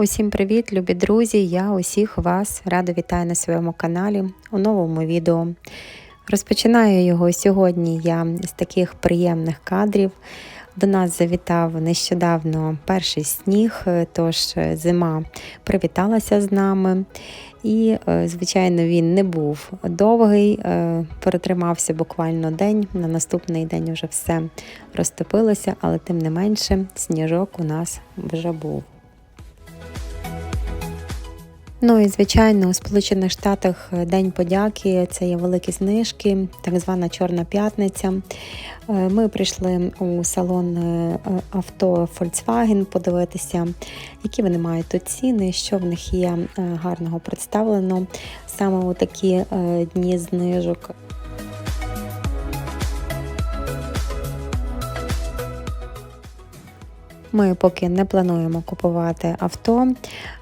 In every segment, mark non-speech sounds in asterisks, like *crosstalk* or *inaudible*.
Усім привіт, любі друзі! Я усіх вас рада вітаю на своєму каналі у новому відео. Розпочинаю його сьогодні я з таких приємних кадрів. До нас завітав нещодавно перший сніг, тож зима привіталася з нами. І, е, звичайно, він не був довгий, е, перетримався буквально день. На наступний день вже все розтопилося, але тим не менше сніжок у нас вже був. Ну і звичайно, у Сполучених Штатах День подяки це є великі знижки, так звана Чорна п'ятниця. Е, Ми прийшли у салон е, авто Volkswagen подивитися, які вони мають тут ціни, що в них є е, гарного представлено саме у такі е, дні знижок. Ми поки не плануємо купувати авто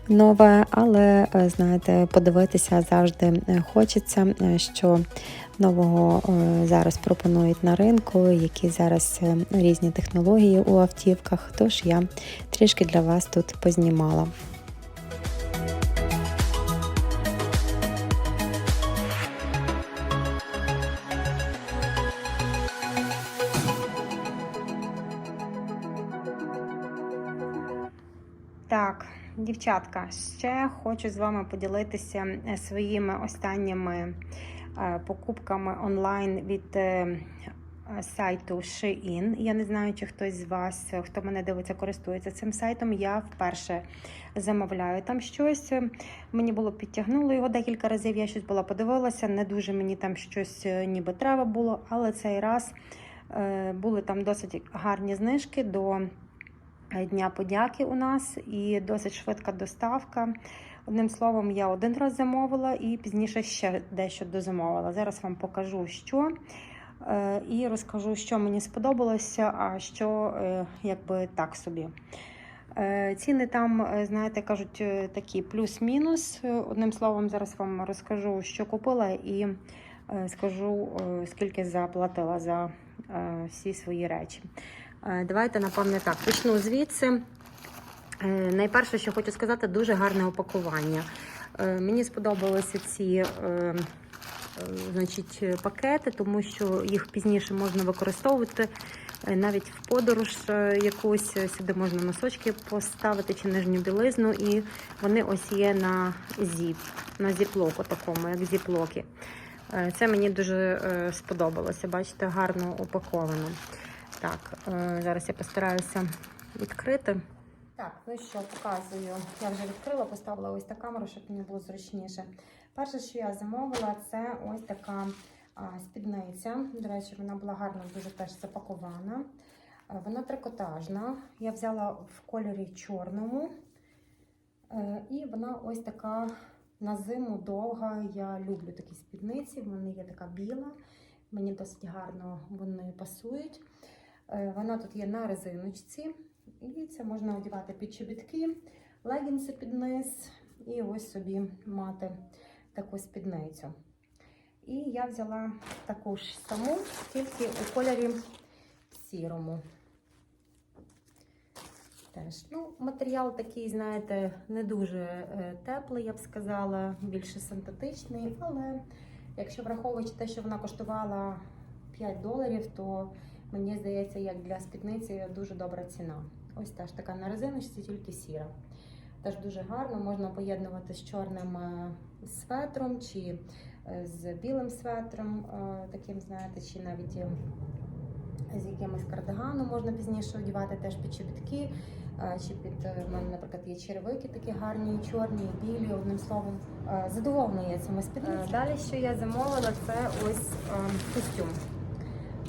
нове, але е, знаєте, подивитися завжди е, хочеться, е, що нового зараз пропонують на ринку, які зараз різні технології у автівках. Тож я трішки для вас тут познімала. Дівчатка, ще хочу з вами поділитися е, своїми останніми е, покупками онлайн від е, сайту Shein. Я не знаю, чи хтось з вас, хто мене дивиться, користується цим сайтом. Я вперше замовляю там щось. Мені було підтягнуло його декілька разів. Я щось була подивилася. Не дуже мені там щось ніби треба було, але цей раз були там досить гарні знижки до. Дня подяки у нас і досить швидка доставка. Одним словом, я один раз замовила і пізніше ще дещо дозамовила. Зараз вам покажу, що е, і розкажу, що мені сподобалося, а що е, якби так собі. Е, Ціни там, е, знаєте, кажуть, е, такі плюс-мінус. Е, Одним словом, зараз вам розкажу, що купила, і е, скажу, е, скільки заплатила за е, всі свої речі. Е, Давайте, напевне, так, почну звідси. Е, Найперше, що хочу сказати, дуже гарне опакування. Е, Мені сподобалися ці значить, пакети, тому що їх пізніше можна використовувати навіть в подорож якусь. Сюди можна носочки поставити чи нижню білизну, і вони ось є на зіп, на зіплоку такому, як зіплоки. Це мені дуже сподобалося. Бачите, гарно упаковано. Так, е, зараз я постараюся відкрити. Так, ну що, показую. Я вже відкрила, поставила ось так камеру, щоб мені було зручніше. Перше, що я замовила, це ось така спідниця. До речі, вона була гарно дуже теж запакована. Е, Вона трикотажна. Я взяла в кольорі чорному. Е, І вона ось така на зиму довга. Я люблю такі спідниці. В мене є така біла. Мені досить гарно вони пасують. Е, Вона тут є на резиночці, і це можна одягати під чобітки, легінси під низ, і ось собі мати таку спідницю. І я взяла таку ж саму, тільки у кольорі сірому. Теж. Ну, матеріал такий, знаєте, не дуже е, теплий, я б сказала, більше синтетичний, але якщо враховуючи те, що вона коштувала 5 доларів, то Мені здається, як для спідниці дуже добра ціна. Ось теж така на резиночці, тільки сіра. Теж дуже гарно, можна поєднувати з чорним е, светром чи е, з білим светром, е, таким, знаєте, чи навіть з якимось кардиганом можна пізніше одягати теж під чобітки. Чи під в мене, наприклад, є черевики такі гарні, чорні, білі, одним словом. Задоволена я цими спідницями. Далі, що я замовила, це ось костюм.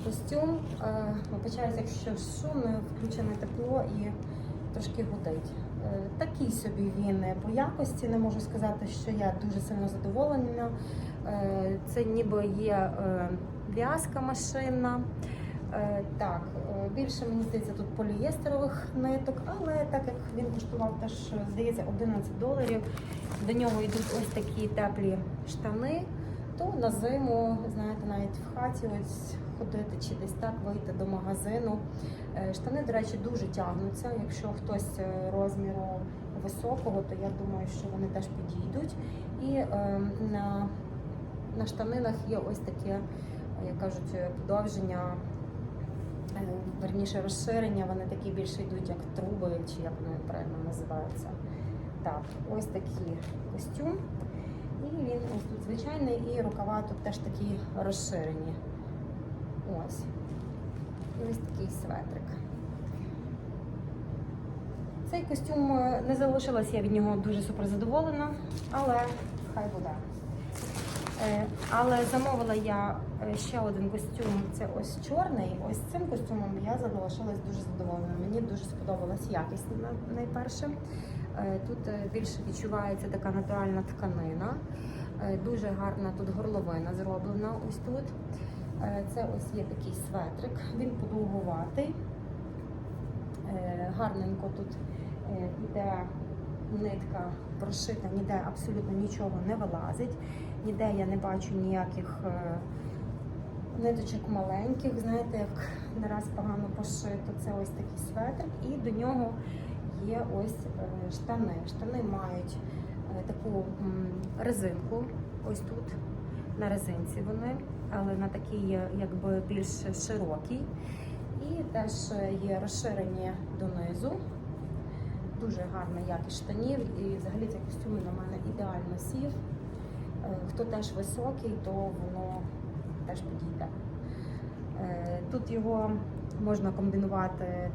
Костюм, е, вибачаюсь, якщо шумно, включене тепло і трошки гудить. Е, Такий собі він по якості, не можу сказати, що я дуже сильно задоволена. Е, Це ніби є в'язка машинна. Е, Так, більше мені здається тут полієстерових ниток, але так як він коштував теж, здається, 11 доларів, до нього йдуть ось такі теплі штани то на зиму, знаєте, навіть в хаті ось ходити чи десь так вийти до магазину. Е, Штани, до речі, дуже тягнуться. Якщо хтось е, розміру високого, то я думаю, що вони теж підійдуть. І е, на, на штанинах є ось таке, як кажуть, подовження, е, верніше розширення, вони такі більше йдуть, як труби, чи як вони правильно називаються. Так, ось такий костюм. І він ось тут звичайний, і рукава тут теж такі розширені. Ось. Ось такий светрик. Цей костюм е, не залишилась, я від нього дуже супер задоволена, але хай буде. Е, Але замовила я е, ще один костюм, це ось чорний. Ось цим костюмом я залишилась дуже задоволена. Мені дуже сподобалась якість найперше. Тут більше відчувається така натуральна тканина. Дуже гарна тут горловина зроблена ось тут. Е, Це ось є такий светрик, він подовгуватий. Е, Гарненько тут е, іде нитка прошита, ніде абсолютно нічого не вилазить. Ніде я не бачу ніяких е, ниточок маленьких, знаєте, як не раз погано пошито. Це ось такий светрик, і до нього є ось е, штани. Штани мають е, таку резинку, ось тут на резинці вони, але на такій е, якби більш широкій. І теж є розширені донизу. Дуже гарна якість штанів, і взагалі цей костюм на мене ідеально сів. Е, Хто теж високий, то воно теж підійде. Е, Тут його можна комбінувати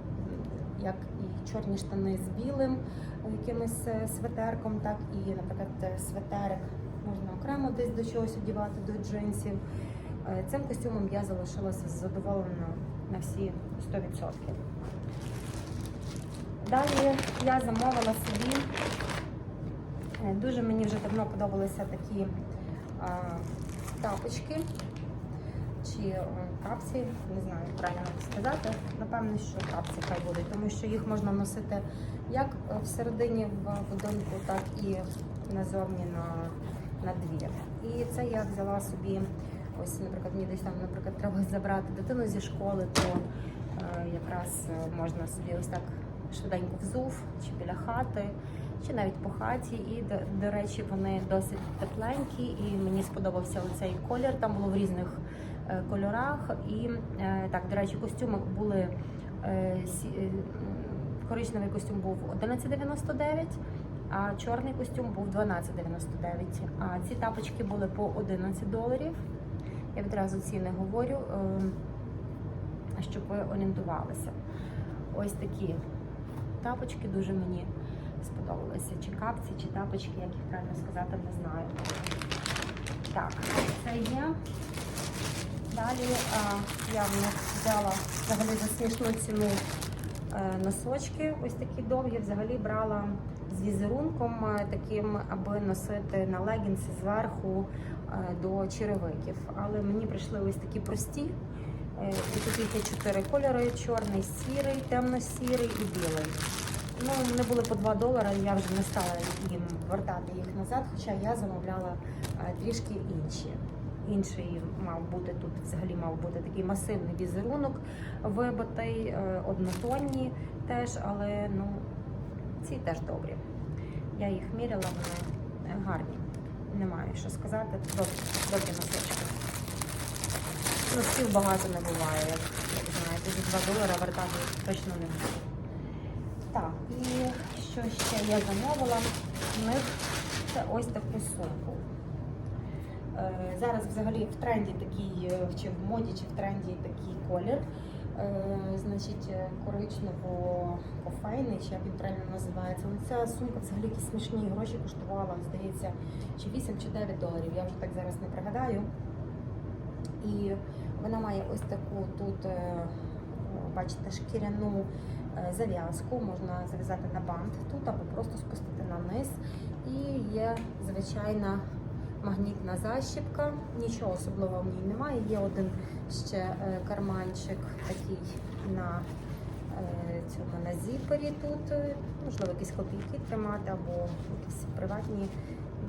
як і чорні штани з білим е, якимось светерком, так і, наприклад, светерик можна окремо десь до чогось одягати, до джинсів. Е, Цим костюмом я залишилася задоволена на всі 100%. Далі я замовила собі. е, Дуже мені вже давно подобалися такі тапочки чи е, капці, не знаю, як правильно сказати. Напевно, що капці хай будуть, тому що їх можна носити як всередині в будинку, так і назовні на, на двір. І це я взяла собі. Ось, наприклад, мені десь там, наприклад, треба забрати дитину зі школи, то е, якраз е, можна собі ось так швиденько взув, чи біля хати, чи навіть по хаті. І до, до речі, вони досить тепленькі, і мені сподобався оцей колір. Там було в різних е, кольорах. І е, так, до речі, костюми були е, сі- е, коричневий костюм був 11,99. А чорний костюм був 12,99. А ці тапочки були по 11 доларів. Я відразу ціни говорю, е, щоб ви орієнтувалися. Ось такі тапочки дуже мені сподобалися. Чи капці, чи тапочки, як їх правильно сказати, не знаю. Так, це є. Далі я в них взяла взагалі за смішну ціну носочки, ось такі довгі. Взагалі брала з візерунком е, таким, аби носити на легінси зверху е, до черевиків. Але мені прийшли ось такі прості. Е, І тут є чотири кольори: чорний, сірий, темно-сірий і білий. Ну, вони були по 2 долари, я вже не стала їм вертати їх назад, хоча я замовляла е, трішки інші. Інший мав бути тут взагалі мав бути такий масивний візерунок вибитий, е, однотонні теж, але ну, ці теж добрі. Я їх міряла, вони гарні. Немає що сказати. Добрі, добрі носочки. Носків багато не буває, як, як знаєте, за 2 долари вертати точно не буду. Так, і що ще я замовила? В них це ось таку сумку. Е, Зараз взагалі в тренді такий, е, чи в моді, чи в тренді такий колір. Е, Значить, е, коричнево-кофейний, чи як він правильно називається. Але ця сумка взагалі якісь смішні гроші коштувала, здається, чи 8, чи 9 доларів. Я вже так зараз не пригадаю. І вона має ось таку тут, бачите, шкіряну зав'язку, можна зав'язати на бант тут або просто спустити на низ. І є звичайна магнітна защіпка, нічого особливого в ній немає. Є один ще е, карманчик такий на е, цьому на зіпері тут. Можливо, якісь копійки тримати або якісь приватні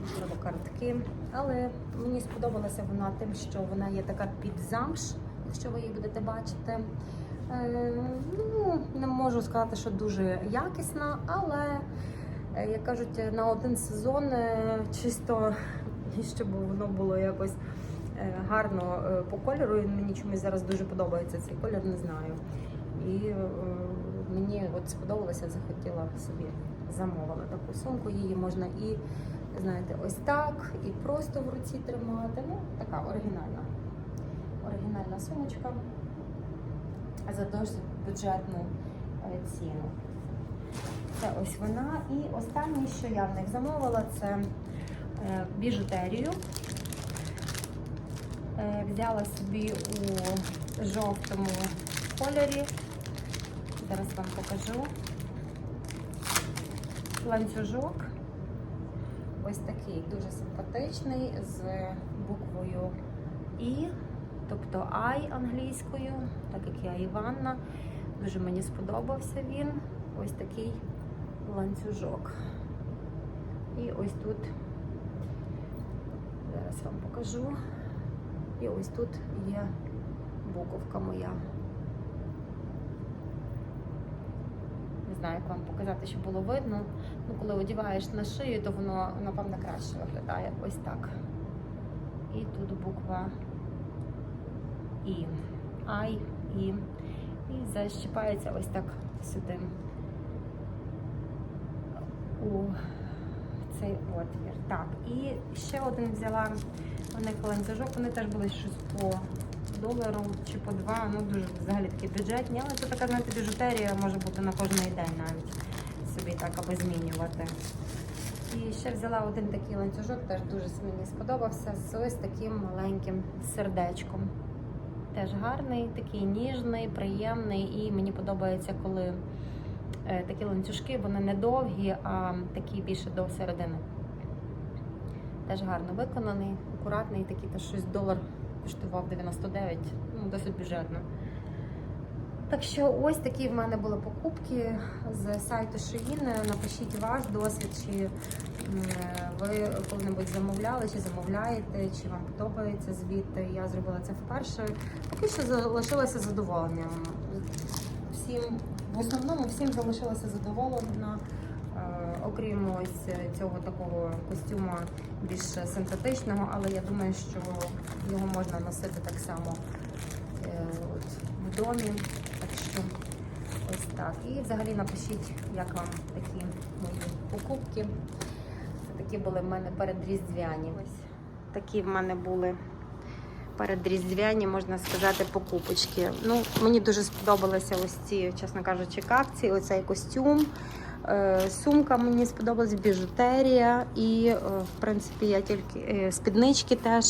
можливо, картки. Але мені сподобалася вона тим, що вона є така під замш, якщо ви її будете бачити. Е, ну, не можу сказати, що дуже якісна, але як кажуть, на один сезон е, чисто, щоб воно було якось е, гарно е, по кольору. І мені чомусь зараз дуже подобається цей колір, не знаю. І е, мені от сподобалося, захотіла собі замовила таку сумку. Її можна і, знаєте, ось так, і просто в руці тримати. Ну, така оригінальна. Оригінальна сумочка за досить бюджетну ціну. Це ось вона. І останнє, що я в них замовила, це біжутерію. Е, Взяла собі у жовтому кольорі. Зараз вам покажу. Ланцюжок. Ось такий дуже симпатичний з буквою І, тобто I англійською, так як я Іванна. Дуже мені сподобався він. Ось такий ланцюжок. І ось тут, зараз вам покажу. І ось тут є буковка моя. Не знаю, як вам показати, щоб було видно. Ну, коли одягаєш на шию, то воно, напевно, краще виглядає. Ось так. І тут буква І. Ай, І. І защіпається ось так сюди. У цей отвір. Так, і ще один взяла вони ланцюжок, вони теж були щось по долару чи по два. Ну дуже взагалі такі бюджетні, але це така знаєте, біжутерія може бути на кожний день навіть собі так аби змінювати. І ще взяла один такий ланцюжок, теж дуже мені сподобався з ось таким маленьким сердечком. Теж гарний, такий ніжний, приємний, і мені подобається, коли такі ланцюжки, вони не довгі, а такі більше до середини. Теж гарно виконаний, акуратний, такий теж щось долар коштував 99, ну досить бюджетно. Так що ось такі в мене були покупки з сайту Shein. Напишіть ваш досвід, чи ви коли-небудь замовляли, чи замовляєте, чи вам подобається звідти. Я зробила це вперше. Поки що залишилася задоволенням. Всім, в основному всім залишилася задоволена. Е, Окрім ось цього такого костюма більш синтетичного, але я думаю, що його можна носити так само е, от, в домі. Так що ось так. І взагалі напишіть, як вам такі мої покупки. Це такі були в мене передріздвяні. Ось такі в мене були передріздвяні, можна сказати, покупочки. Ну, мені дуже сподобалися ось ці, чесно кажучи, капці, оцей костюм. Е, Сумка мені сподобалась, біжутерія і, е, в принципі, я тільки е, спіднички теж.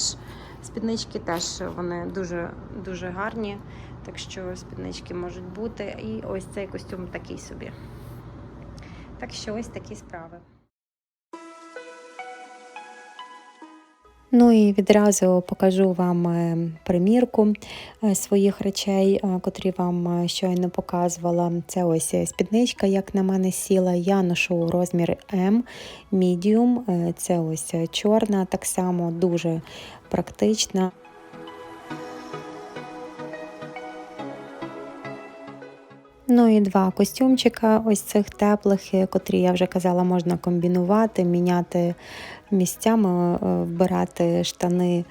Спіднички теж вони дуже дуже гарні, так що спіднички можуть бути. І ось цей костюм такий собі. Так що ось такі справи. Ну і відразу покажу вам е, примірку е, своїх речей, е, котрі вам щойно показувала. Це ось спідничка, як на мене сіла. Я ношу розмір М. Е, Це ось чорна, так само дуже практична. Ну і два костюмчика, ось цих теплих, котрі я вже казала, можна комбінувати, міняти місцями, е, вбирати штани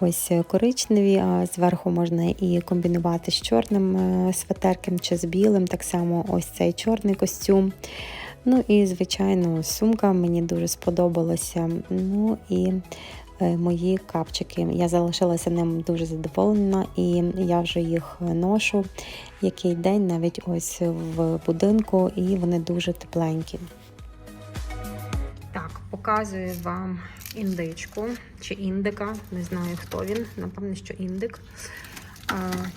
ось е, коричневі, а зверху можна і комбінувати з чорним е, светерком чи з білим, так само ось цей чорний костюм. Ну і, звичайно, сумка мені дуже сподобалася. Ну і мої капчики. Я залишилася ним дуже задоволена, і я вже їх ношу який день, навіть ось в будинку, і вони дуже тепленькі. Так, показую вам індичку чи індика. Не знаю, хто він. Напевно, що індик.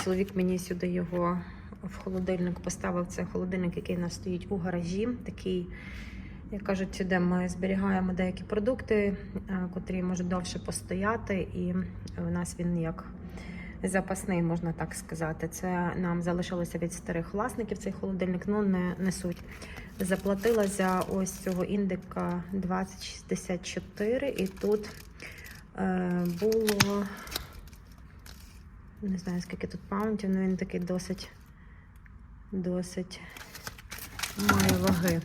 Чоловік мені сюди його в холодильник поставив. Це холодильник, який у нас стоїть у гаражі. Такий, як кажуть, де ми зберігаємо деякі продукти, котрі можуть довше постояти. І у нас він як запасний, можна так сказати. Це нам залишилося від старих власників цей холодильник, ну не, не суть. Заплатила за ось цього індика 2064, і тут е, було не знаю скільки тут паунтів, але він такий досить, досить має ваги.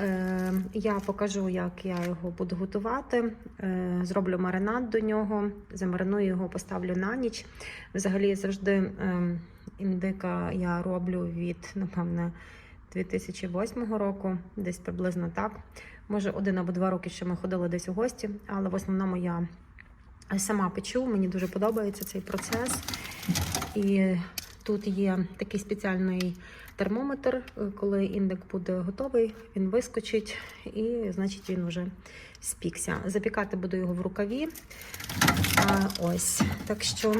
Е, Я покажу, як я його буду готувати. Е, Зроблю маринад до нього, замариную його, поставлю на ніч. Взагалі завжди е, індика я роблю від, напевне, 2008 року, десь приблизно так. Може, один або два роки ще ми ходили десь у гості, але в основному я сама печу. Мені дуже подобається цей процес. І тут є такий спеціальний термометр. Коли індик буде готовий, він вискочить, і значить він вже спікся. Запікати буду його в рукаві. А, ось. Так що,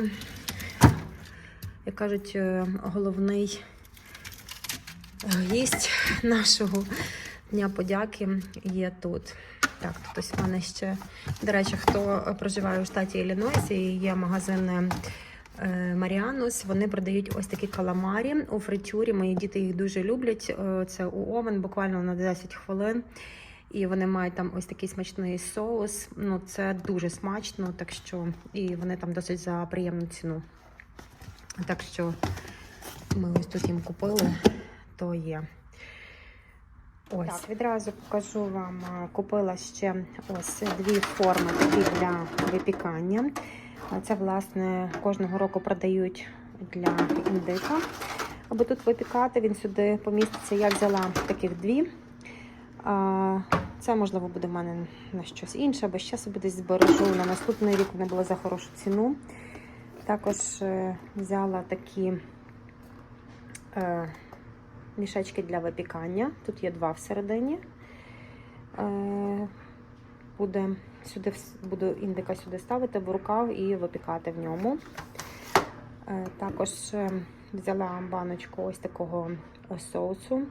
як кажуть, е, головний гість нашого дня подяки є тут. Так, тут ось в мене ще, до речі, хто проживає у штаті Іллінойсі, є магазин е, Маріанус. Вони продають ось такі каламарі у фритюрі. Мої діти їх дуже люблять. Е, Це у овен, буквально на 10 хвилин. І вони мають там ось такий смачний соус. Ну, це дуже смачно, так що і вони там досить за приємну ціну. Так що ми ось тут їм купили, то є. Ось. Так, відразу покажу вам. Купила ще ось дві форми такі для випікання. Це, власне, кожного року продають для індика. Аби тут випікати, він сюди поміститься. Я взяла таких дві. Це, можливо, буде в мене на щось інше, або ще собі десь збережу. На наступний рік вони були за хорошу ціну. Також е, взяла такі е, мішечки для випікання. Тут є два всередині. Е, буде, сюди, буду індика сюди ставити в рукав і випікати в ньому. Е, також е, взяла баночку ось такого соусу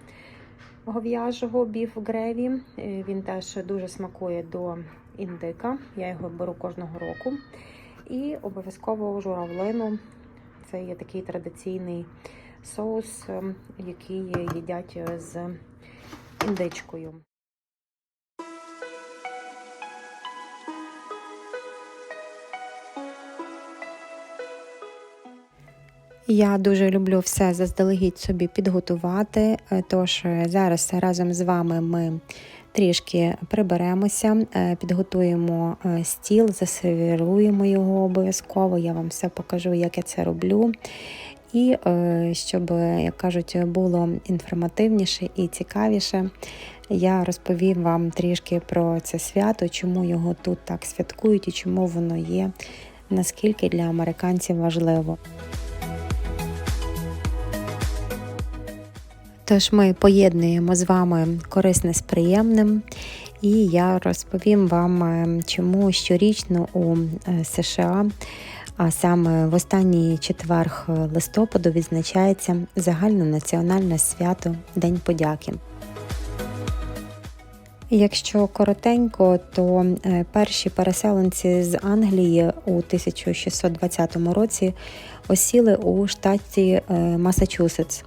гов'яжого біф греві. Він теж дуже смакує до індика. Я його беру кожного року. І обов'язково журавлину. Це є такий традиційний соус, ем, який їдять з індичкою. Я дуже люблю все заздалегідь собі підготувати. е, Тож е, зараз разом з вами ми трішки приберемося, е, підготуємо е, стіл, засервіруємо його обов'язково. Я вам все покажу, як я це роблю. І е, щоб, як кажуть, було інформативніше і цікавіше, я розповім вам трішки про це свято, чому його тут так святкують і чому воно є, наскільки для американців важливо. Тож ми поєднуємо з вами корисне з приємним, і я розповім вам, е, чому щорічно у е, США, а саме в останній четверг листопаду, відзначається загальнонаціональне свято День подяки. Якщо коротенько, то е, перші переселенці з Англії у 1620 році осіли у штаті е, Масачусетс.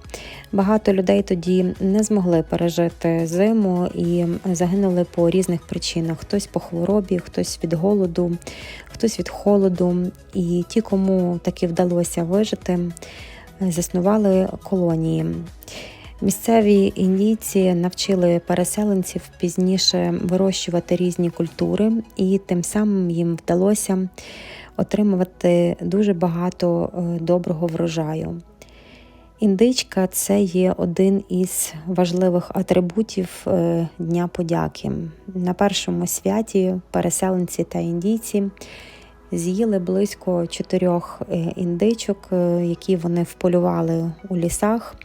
Багато людей тоді не змогли пережити зиму і загинули по різних причинах: хтось по хворобі, хтось від голоду, хтось від холоду. І ті, кому таки вдалося вижити, заснували колонії. Місцеві індійці навчили переселенців пізніше вирощувати різні культури, і тим самим їм вдалося отримувати дуже багато е, доброго врожаю. Індичка це є один із важливих атрибутів е, Дня подяки. На першому святі переселенці та індійці з'їли близько чотирьох е, індичок, які вони вполювали у лісах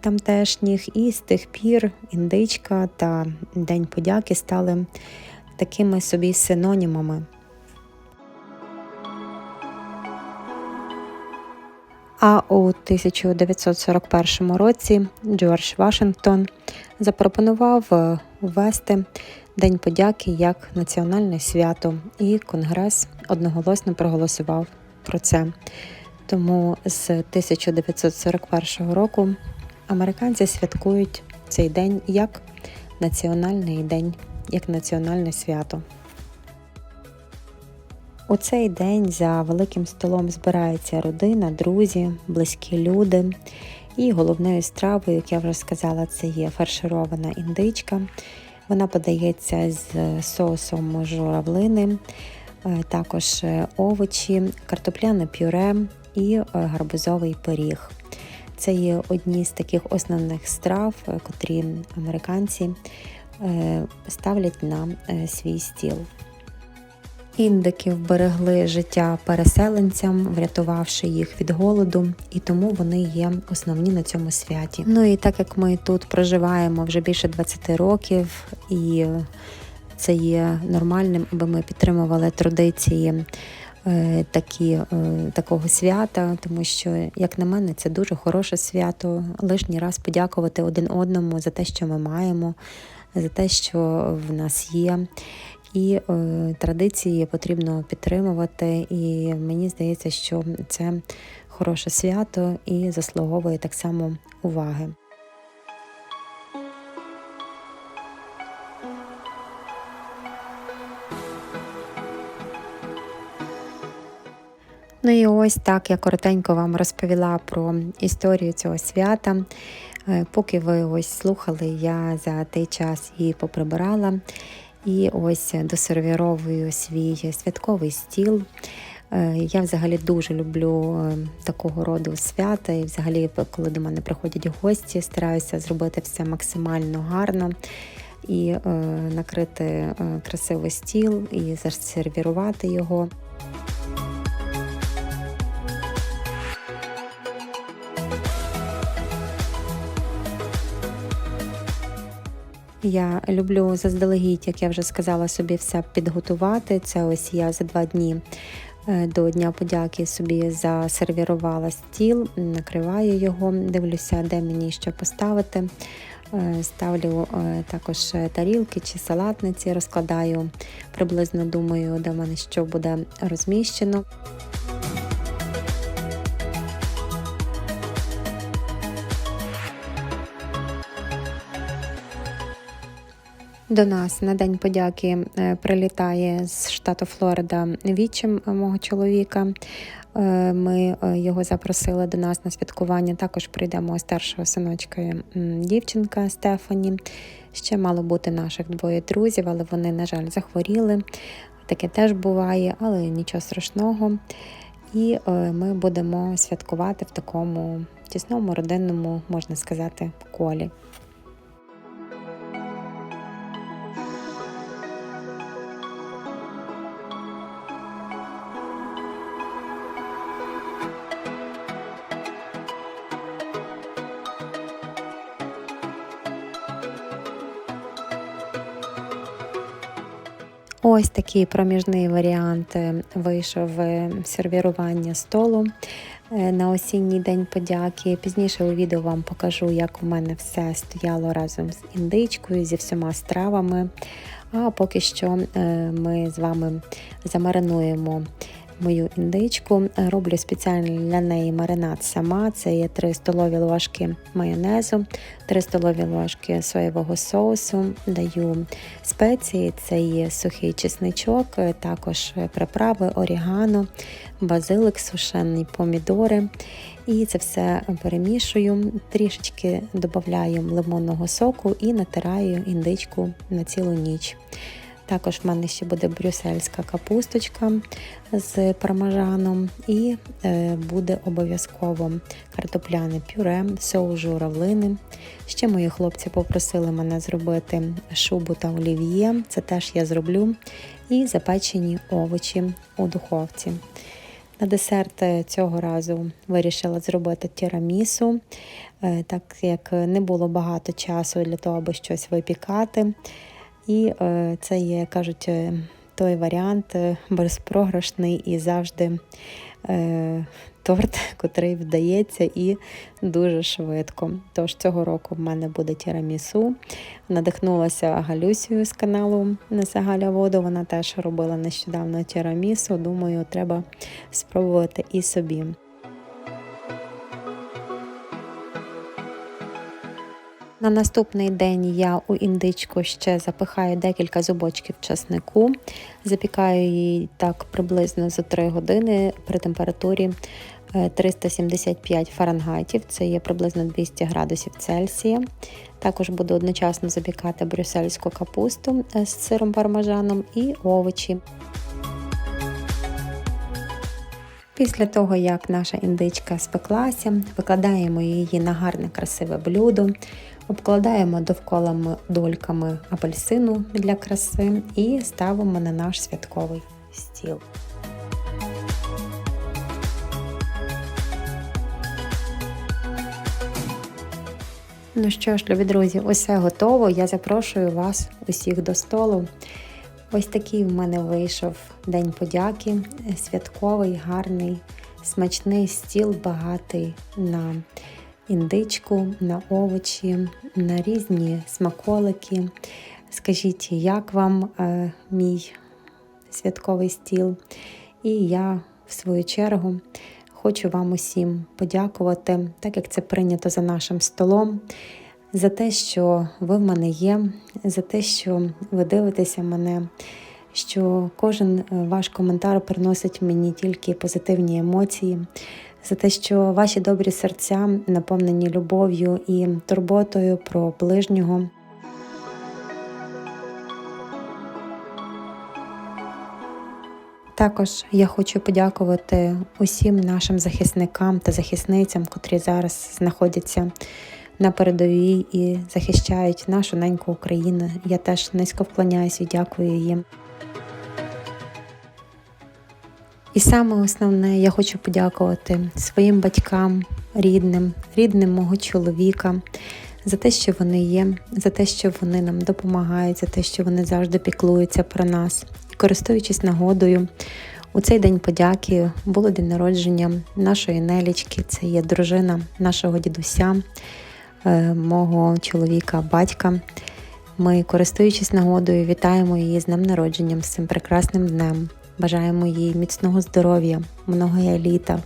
тамтешніх, і з тих пір індичка та День подяки стали такими собі синонімами. А у 1941 році Джордж Вашингтон запропонував е, ввести День подяки як національне свято, і Конгрес одноголосно проголосував про це. Тому з 1941 року американці святкують цей день як національний день, як національне свято. У цей день за великим столом збирається родина, друзі, близькі люди. І головною стравою, як я вже сказала, це є фарширована індичка. Вона подається з соусом журавлини, е, також овочі, картопляне пюре і е, гарбузовий пиріг. Це є одні з таких основних страв, е, котрі американці ставлять на свій стіл. Індики вберегли життя переселенцям, врятувавши їх від голоду, і тому вони є основні на цьому святі. Ну і так як ми тут проживаємо вже більше 20 років, і це є нормальним, аби ми підтримували традиції е, такі, е, такого свята, тому що, як на мене, це дуже хороше свято. Лишній раз подякувати один одному за те, що ми маємо, за те, що в нас є. І е, традиції потрібно підтримувати. І мені здається, що це хороше свято і заслуговує так само уваги. Ну і ось так я коротенько вам розповіла про історію цього свята. Е, Поки ви ось слухали, я за той час її поприбирала. І ось досервіровую свій святковий стіл. Е, Я взагалі дуже люблю е, такого роду свята. І взагалі, коли до мене приходять гості, стараюся зробити все максимально гарно і е, накрити красивий стіл і засервірувати його. Я люблю заздалегідь, як я вже сказала, собі все підготувати. Це ось я за два дні е, до Дня подяки собі засервірувала стіл, накриваю його, дивлюся, де мені що поставити. Е, Ставлю е, також тарілки чи салатниці, розкладаю приблизно думаю, де в мене що буде розміщено. До нас на День подяки е, прилітає з штату Флорида вічим мого чоловіка. Е, Ми е, його запросили до нас на святкування. Також прийдемо старшого синочка дівчинка Стефані. Ще мало бути наших двоє друзів, але вони, на жаль, захворіли. Таке теж буває, але нічого страшного. І е, ми будемо святкувати в такому тісному родинному, можна сказати, колі. Ось такий проміжний варіант е, вийшов е, сервірування столу е, на осінній день подяки. Пізніше у відео вам покажу, як у мене все стояло разом з індичкою, зі всіма стравами. А поки що ми з вами замаринуємо мою індичку. Е, Роблю спеціально для неї маринад сама. Це є 3 столові ложки майонезу, 3 столові ложки соєвого соусу. Даю спеції, це є сухий чесничок, е, також приправи, орігано, базилик, сушені помідори. І це все перемішую, трішечки додаю лимонного соку і натираю індичку на цілу ніч. Також в мене ще буде брюссельська капусточка з пармажаном, і е, буде обов'язково картопляне пюре, соус журавлини. Ще мої хлопці попросили мене зробити шубу та олів'є. Це теж я зроблю. І запечені овочі у духовці. На десерт е, цього разу вирішила зробити тірамісу, е, так як не було багато часу для того, аби щось випікати. І е, це є, кажуть, е, той варіант е, безпрограшний і завжди торт, *laughs* котрий вдається і дуже швидко. Тож цього року в мене буде тірамісу. Надихнулася Галюсією з каналу Несе Галя Воду. Вона теж робила нещодавно тірамісу. Думаю, треба спробувати і собі. На наступний день я у індичку ще запихаю декілька зубочків часнику, запікаю її так приблизно за 3 години при температурі е, 375 фаренгайтів, це є приблизно 200 градусів Цельсія. Також буду одночасно запікати брюссельську капусту е, з сиром пармежаном і овочі. Після того, як наша індичка спеклася, викладаємо її на гарне красиве блюдо, обкладаємо довкола дольками апельсину для краси і ставимо на наш святковий стіл. Ну що ж, любі друзі, усе готово. Я запрошую вас усіх до столу. Ось такий в мене вийшов День подяки, святковий, гарний, смачний стіл, багатий на індичку, на овочі, на різні смаколики. Скажіть, як вам е, мій святковий стіл? І я, в свою чергу, хочу вам усім подякувати, так як це прийнято за нашим столом за те, що ви в мене є, за те, що ви дивитеся мене, що кожен ваш коментар приносить мені тільки позитивні емоції, за те, що ваші добрі серця наповнені любов'ю і турботою про ближнього. Також я хочу подякувати усім нашим захисникам та захисницям, котрі зараз знаходяться на передовій і захищають нашу неньку Україну. Я теж низько вклоняюся і дякую їм. І саме основне, я хочу подякувати своїм батькам, рідним, рідним мого чоловіка за те, що вони є, за те, що вони нам допомагають, за те, що вони завжди піклуються про нас. І користуючись нагодою, у цей день подяки було день народження нашої Нелічки, це є дружина нашого дідуся, е, мого чоловіка, батька. Ми, користуючись нагодою, вітаємо її з днем народженням, з цим прекрасним днем. Бажаємо їй міцного здоров'я, многоя літа,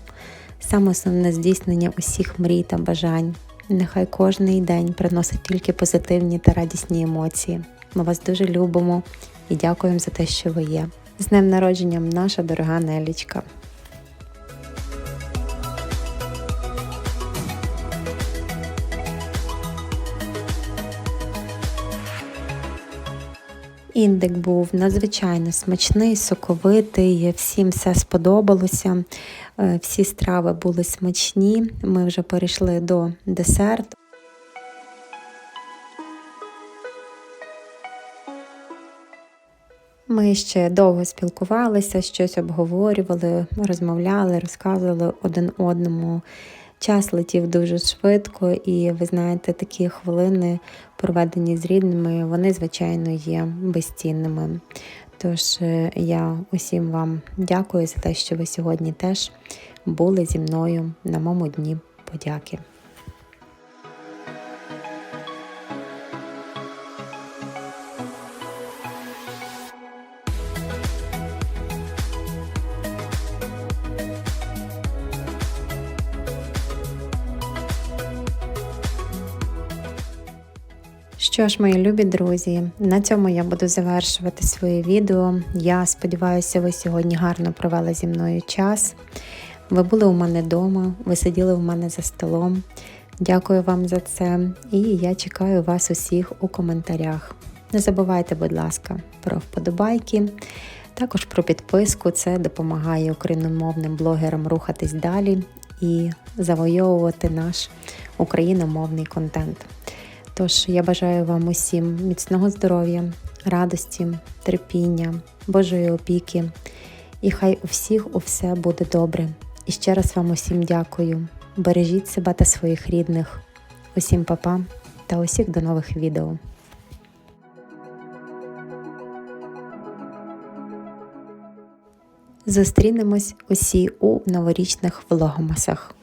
саме основне здійснення усіх мрій та бажань. Нехай кожний день приносить тільки позитивні та радісні емоції. Ми вас дуже любимо і дякуємо за те, що ви є. З днем народженням, наша дорога Нелічка. Індик був надзвичайно смачний, соковитий, всім все сподобалося. Е, Всі страви були смачні. Ми вже перейшли до десерту. Ми ще довго спілкувалися, щось обговорювали, розмовляли, розказували один одному. Час летів дуже швидко, і ви знаєте, такі хвилини, проведені з рідними, вони, звичайно, є безцінними. Тож е, я усім вам дякую за те, що ви сьогодні теж були зі мною на моєму дні подяки. Що ж, мої любі друзі, на цьому я буду завершувати своє відео. Я сподіваюся, ви сьогодні гарно провели зі мною час. Ви були у мене вдома, ви сиділи у мене за столом. Дякую вам за це і я чекаю вас усіх у коментарях. Не забувайте, будь ласка, про вподобайки, також про підписку. Це допомагає україномовним блогерам рухатись далі і завойовувати наш україномовний контент. Тож я бажаю вам усім міцного здоров'я, радості, терпіння, Божої опіки, і хай у всіх у все буде добре. І ще раз вам усім дякую. Бережіть себе та своїх рідних. Усім папа та усіх до нових відео. Зустрінемось усі у новорічних влогомасах.